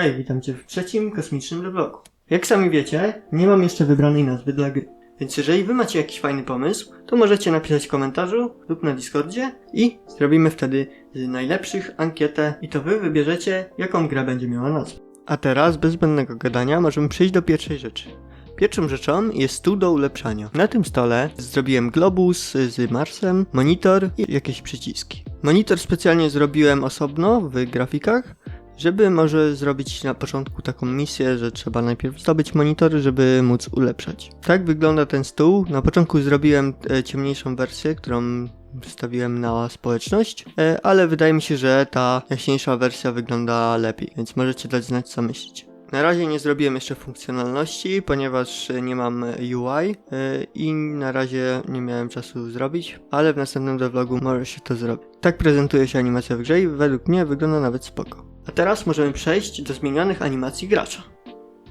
Hej, witam Cię w trzecim kosmicznym vlogu. Jak sami wiecie, nie mam jeszcze wybranej nazwy dla gry. Więc jeżeli Wy macie jakiś fajny pomysł, to możecie napisać w komentarzu lub na Discordzie i zrobimy wtedy z najlepszych ankietę i to Wy wybierzecie, jaką gra będzie miała nazwę. A teraz, bez zbędnego gadania, możemy przejść do pierwszej rzeczy. Pierwszą rzeczą jest stół do ulepszania. Na tym stole zrobiłem globus z Marsem, monitor i jakieś przyciski. Monitor specjalnie zrobiłem osobno w grafikach, żeby może zrobić na początku taką misję, że trzeba najpierw zdobyć monitory, żeby móc ulepszać. Tak wygląda ten stół. Na początku zrobiłem e, ciemniejszą wersję, którą wstawiłem na społeczność, e, ale wydaje mi się, że ta jaśniejsza wersja wygląda lepiej, więc możecie dać znać co myślicie. Na razie nie zrobiłem jeszcze funkcjonalności, ponieważ nie mam UI e, i na razie nie miałem czasu zrobić, ale w następnym devlogu może się to zrobić. Tak prezentuje się animacja w grze i według mnie wygląda nawet spoko. A teraz możemy przejść do zmienionych animacji gracza.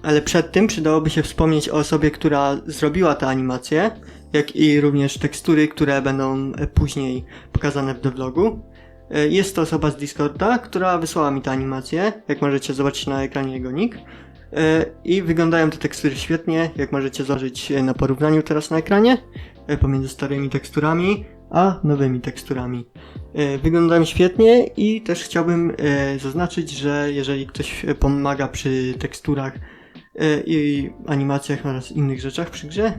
Ale przed tym przydałoby się wspomnieć o osobie, która zrobiła tę animację, jak i również tekstury, które będą e, później pokazane w devlogu. E, Jest to osoba z Discorda, która wysłała mi tę animację, jak możecie zobaczyć na ekranie jego nick. E, I wyglądają te tekstury świetnie, jak możecie zobaczyć na porównaniu teraz na ekranie, pomiędzy starymi teksturami a nowymi teksturami. E, Wyglądają świetnie i też chciałbym e, zaznaczyć, że jeżeli ktoś pomaga przy teksturach e, i animacjach oraz innych rzeczach przy grze,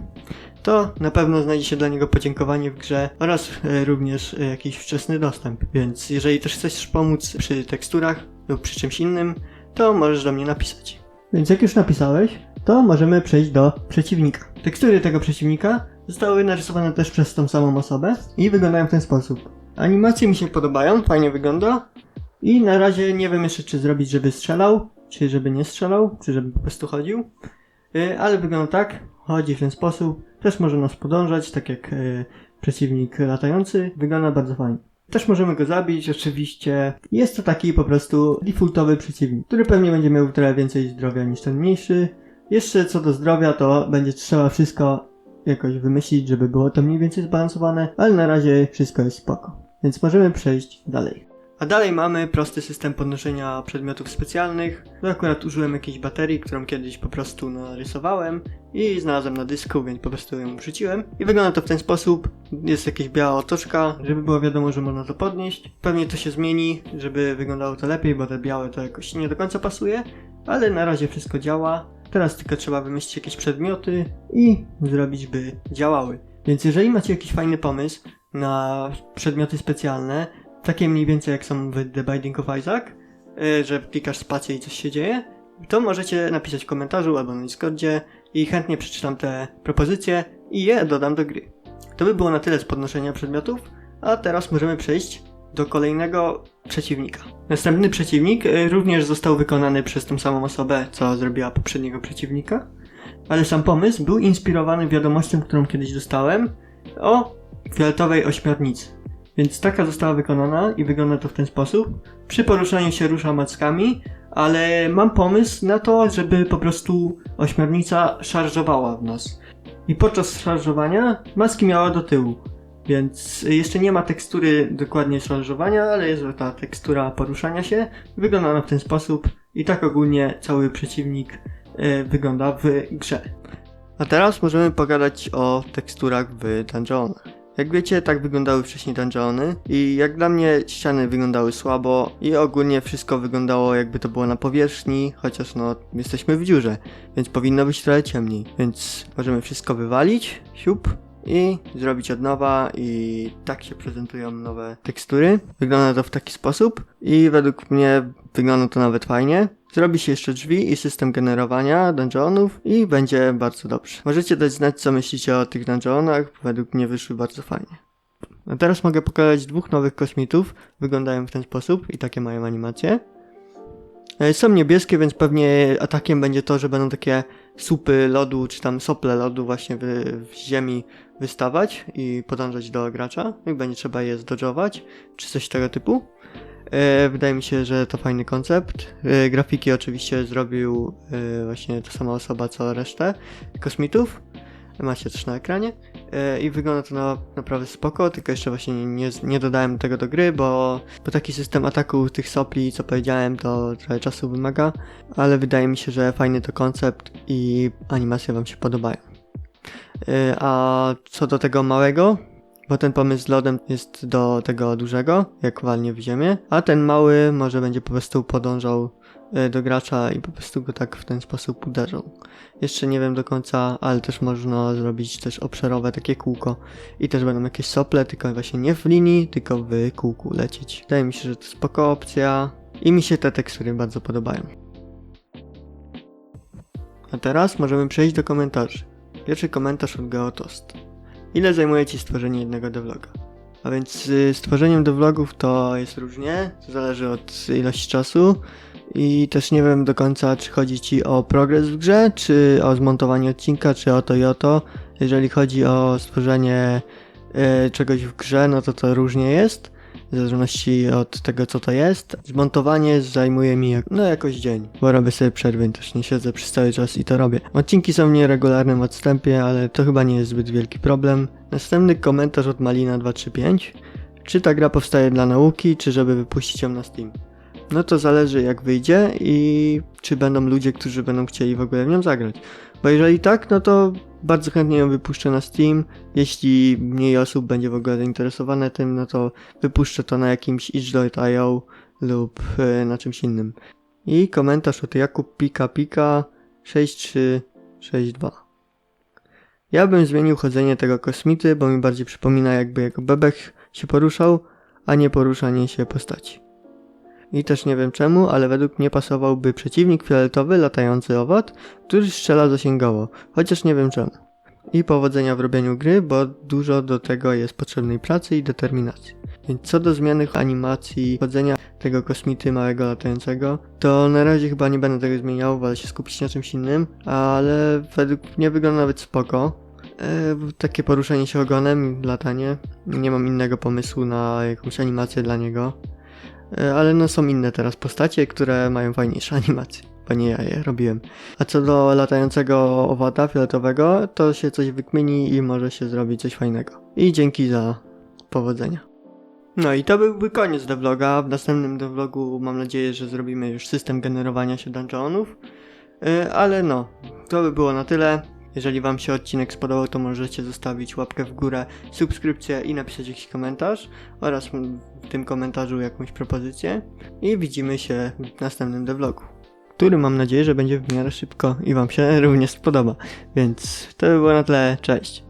to na pewno znajdzie się dla niego podziękowanie w grze oraz również jakiś wczesny dostęp. Więc jeżeli też chcesz pomóc przy teksturach lub przy czymś innym, to możesz do mnie napisać. Więc jak już napisałeś, to możemy przejść do przeciwnika. Tekstury tego przeciwnika zostały narysowane też przez tą samą osobę i wyglądają w ten sposób. Animacje mi się podobają, fajnie wygląda i na razie nie wiem jeszcze czy zrobić, żeby strzelał, czy żeby nie strzelał, czy żeby po prostu chodził. Yy, ale wygląda tak, chodzi w ten sposób, też może nas podążać, tak jak yy, przeciwnik latający, wygląda bardzo fajnie. Też możemy go zabić, oczywiście. Jest to taki po prostu defaultowy przeciwnik, który pewnie będzie miał trochę więcej zdrowia niż ten mniejszy. Jeszcze co do zdrowia, to będzie trzeba wszystko jakoś wymyślić, żeby było to mniej więcej zbalansowane, ale na razie wszystko jest spoko. Więc możemy przejść dalej. A dalej mamy prosty system podnoszenia przedmiotów specjalnych. Tu akurat użyłem jakiejś baterii, którą kiedyś po prostu narysowałem i znalazłem na dysku, więc po prostu ją wrzuciłem. I wygląda to w ten sposób. Jest jakaś biała otoczka, żeby było wiadomo, że można to podnieść. Pewnie to się zmieni, żeby wyglądało to lepiej, bo te białe to jakoś nie do końca pasuje, ale na razie wszystko działa. Teraz tylko trzeba wymyślić jakieś przedmioty i zrobić, by działały. Więc jeżeli macie jakiś fajny pomysł na przedmioty specjalne, takie mniej więcej jak są w The Binding of Isaac, y, że klikasz spację i coś się dzieje, to możecie napisać w komentarzu albo na Discordzie i chętnie przeczytam te propozycje i je dodam do gry. To by było na tyle z podnoszenia przedmiotów, a teraz możemy przejść do kolejnego przeciwnika. Następny przeciwnik y, również został wykonany przez tą samą osobę, co zrobiła poprzedniego przeciwnika, ale sam pomysł był inspirowany wiadomością, którą kiedyś dostałem o fioletowej ośmiornicy. Więc taka została wykonana i wygląda to w ten sposób. Przy poruszaniu się rusza mackami, ale mam pomysł na to, żeby po prostu ośmiornica szarżowała w nas. I podczas szarżowania maski miała do tyłu. Więc jeszcze nie ma tekstury dokładnie szarżowania, ale jest ta tekstura poruszania się. Wygląda ona w ten sposób i tak ogólnie cały przeciwnik e, wygląda w grze. A teraz możemy pogadać o teksturach w dungeonach. Jak wiecie, tak wyglądały wcześniej dungeony i jak dla mnie ściany wyglądały słabo i ogólnie wszystko wyglądało jakby to było na powierzchni, chociaż no jesteśmy w dziurze, więc powinno być trochę ciemniej. Więc możemy wszystko wywalić, siup i zrobić od nowa i tak się prezentują nowe tekstury. Wygląda to w taki sposób i według mnie wygląda to nawet fajnie. Zrobi się jeszcze drzwi i system generowania dungeonów i będzie bardzo dobrze. Możecie dać znać co myślicie o tych dungeonach, według mnie wyszły bardzo fajnie. A teraz mogę pokazać dwóch nowych kosmitów. Wyglądają w ten sposób i takie mają animacje. E, Są niebieskie, więc pewnie atakiem będzie to, że będą takie supy lodu, czy tam sople lodu właśnie w, w ziemi wystawać i podążać do gracza. I będzie trzeba je zdodżować, czy coś tego typu. E, Wydaje mi się, że to fajny koncept. E, Grafiki oczywiście zrobił właśnie ta sama osoba co resztę kosmitów. Macie też na ekranie. E, I wygląda to na, naprawdę spoko, tylko jeszcze właśnie nie, nie, dodałem tego do gry, bo, bo taki system ataku tych sopli, co powiedziałem, to trochę czasu wymaga, ale wydaje mi się, że fajny to koncept i animacje wam się podobają. E, A co do tego małego, bo ten pomysł z lodem jest do tego dużego, jak walnie w ziemię, a ten mały może będzie po prostu podążał do gracza i po prostu go tak w ten sposób uderzał. Jeszcze nie wiem do końca, ale też można zrobić też obszarowe takie kółko i też będą jakieś sople, tylko właśnie nie w linii, tylko w kółku lecieć. Wydaje mi się, że to spoko opcja i mi się te tekstury bardzo podobają. A teraz możemy przejść do komentarzy. Pierwszy komentarz od Geotost. Ile zajmuje Ci stworzenie jednego devloga? A więc y, stworzeniem devlogów to jest różnie, to zależy od ilości czasu i też nie wiem do końca czy chodzi Ci o progres w grze, czy o zmontowanie odcinka, czy o to i o to. Jeżeli chodzi o stworzenie y, czegoś w grze, no to to różnie jest, w zależności od tego co to jest. Zmontowanie zajmuje mi jak, no jakoś dzień, bo robię sobie przerwy, też nie siedzę przez cały czas i to robię. Odcinki są w nieregularnym odstępie, ale to chyba nie jest zbyt wielki problem. Następny komentarz od Malina235. Czy ta gra powstaje dla nauki, czy żeby wypuścić ją na Steam? No to zależy jak wyjdzie i czy będą ludzie, którzy będą chcieli w ogóle w nią zagrać. Bo jeżeli tak, no to bardzo chętnie ją wypuszczę na Steam. Jeśli mniej osób będzie w ogóle zainteresowane tym, no to wypuszczę to na jakimś itch.io lub e, na czymś innym. I komentarz od Jakub Pika Pika 6362. Ja bym zmienił chodzenie tego kosmity, bo mi bardziej przypomina jakby jego bebech się poruszał, a nie poruszanie się postaci. I też nie wiem czemu, ale według mnie pasowałby przeciwnik fioletowy, latający owad, który strzela zasięgowo, chociaż nie wiem czemu. I powodzenia w robieniu gry, bo dużo do tego jest potrzebnej pracy i determinacji. Więc co do zmiany animacji chodzenia tego kosmity małego latającego, to na razie chyba nie będę tego zmieniał, wolę się skupić na czymś innym, ale według mnie wygląda nawet spoko. E, takie poruszanie się ogonem, latanie. Nie mam innego pomysłu na jakąś animację dla niego. E, ale no są inne teraz postacie, które mają fajniejsze animacje, bo nie ja je robiłem. A co do latającego owada fioletowego, to się coś wykmieni i może się zrobić coś fajnego. I dzięki za powodzenia. No i to byłby koniec devloga. W następnym devlogu mam nadzieję, że zrobimy już system generowania się dungeonów. E, Ale no, to by było na tyle. Jeżeli Wam się odcinek spodobał, to możecie zostawić łapkę w górę, subskrypcję i napisać jakiś komentarz oraz w tym komentarzu jakąś propozycję. I widzimy się w następnym devlogu, który mam nadzieję, że będzie w miarę szybko i Wam się również spodoba. Więc to by było na tyle. Cześć!